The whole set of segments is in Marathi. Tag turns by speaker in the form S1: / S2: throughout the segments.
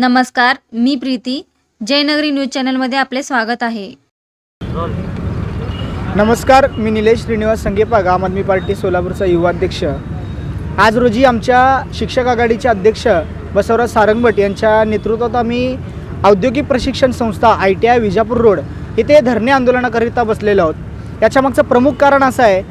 S1: नमस्कार मी प्रीती. जयनगरी न्यूज चॅनलमध्ये आपले स्वागत आहे.
S2: नमस्कार मी निलेश श्रीनिवास संगेपाग आम आदमी पार्टी सोलापूरचा युवा अध्यक्ष. आज रोजी आमच्या शिक्षक आघाडीचे अध्यक्ष बसवराज सारंगभट यांच्या नेतृत्वात आम्ही औद्योगिक प्रशिक्षण संस्था I T I Vijapur road इथे धरणे आंदोलनाकरिता बसलेलो आहोत. याच्यामागचं प्रमुख कारण असं आहे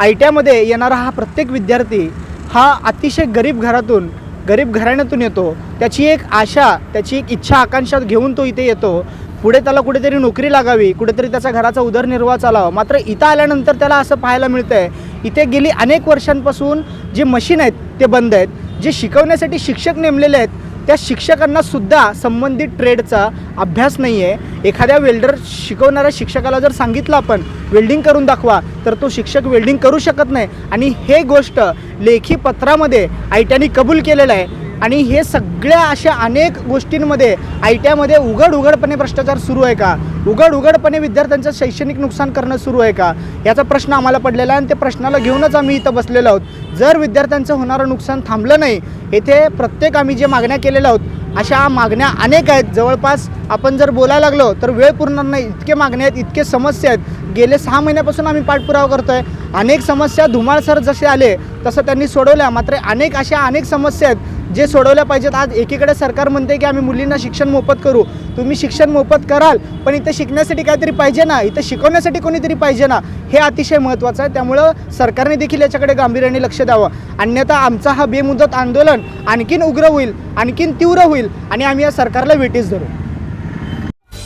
S2: आय टी आयमध्ये येणारा हा प्रत्येक विद्यार्थी हा अतिशय गरीब घरातून गरीब घराण्यातून येतो. त्याची एक आशा त्याची एक इच्छा आकांक्षा घेऊन तो इथे येतो. पुढे त्याला कुठेतरी नोकरी लागावी कुठेतरी त्याचा घराचा उदरनिर्वाह चालावा. मात्र इथं आल्यानंतर त्याला असं पाहायला मिळतं आहे इथे गेली अनेक वर्षांपासून जे मशीन आहेत ते बंद आहेत. जे शिकवण्यासाठी शिक्षक नेमलेले आहेत त्या शिक्षकांना सुद्धा संबंधित ट्रेडचा अभ्यास नाही आहे एखाद्या वेल्डर शिकवणाऱ्या शिक्षकाला जर सांगितलं आपण वेल्डिंग करून दाखवा तर तो शिक्षक वेल्डिंग करू शकत नाही. आणि हे गोष्ट लेखी पत्रामध्ये आय कबूल केलेलं आहे. आणि हे सगळ्या अशा अनेक गोष्टींमध्ये आय टी आयमध्ये उघड उघडपणे भ्रष्टाचार सुरू आहे का? उघड उघडपणे विद्यार्थ्यांचं शैक्षणिक नुकसान करणं सुरू आहे का? याचा प्रश्न आम्हाला पडलेला आहे आणि त्या प्रश्नाला घेऊनच आम्ही इथं बसलेलो आहोत. जर विद्यार्थ्यांचं होणारं नुकसान थांबलं नाही येथे प्रत्येक आम्ही जे मागण्या केलेल्या आहोत अशा मागण्या अनेक आहेत. जवळपास आपण जर बोलायला लागलो तर वेळ पुरणार नाही. इतके मागण्या आहेत इतके समस्या आहेत. गेले सहा महिन्यापासून आम्ही पाठपुरावा करतो आहे अनेक समस्या धुमाळसर जसे आले तसं त्यांनी सोडवल्या. मात्र अनेक अशा अनेक समस्या आहेत जे सोडवल्या पाहिजेत. आज एकीकडे सरकार म्हणते की आम्ही मुलींना शिक्षण मोफत करू. तुम्ही शिक्षण मोफत कराल पण इथं शिकण्यासाठी काहीतरी पाहिजे ना? इथं शिकवण्यासाठी कोणीतरी पाहिजे ना? हे अतिशय महत्त्वाचं आहे. त्यामुळं सरकारने देखील याच्याकडे गांभीर्याने लक्ष द्यावं. अन्यथा आमचा हा बेमुदत आंदोलन आणखीन उग्र होईल आणखीन तीव्र होईल आणि आम्ही या सरकारला वेटीस धरू.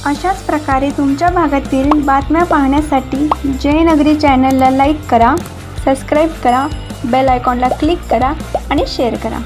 S3: अशाच प्रकारे तुमच्या भागातील बातम्या पाहण्यासाठी जयनगरी चॅनलला लाईक करा सबस्क्राईब करा बेल आयकॉनला क्लिक करा आणि शेअर करा.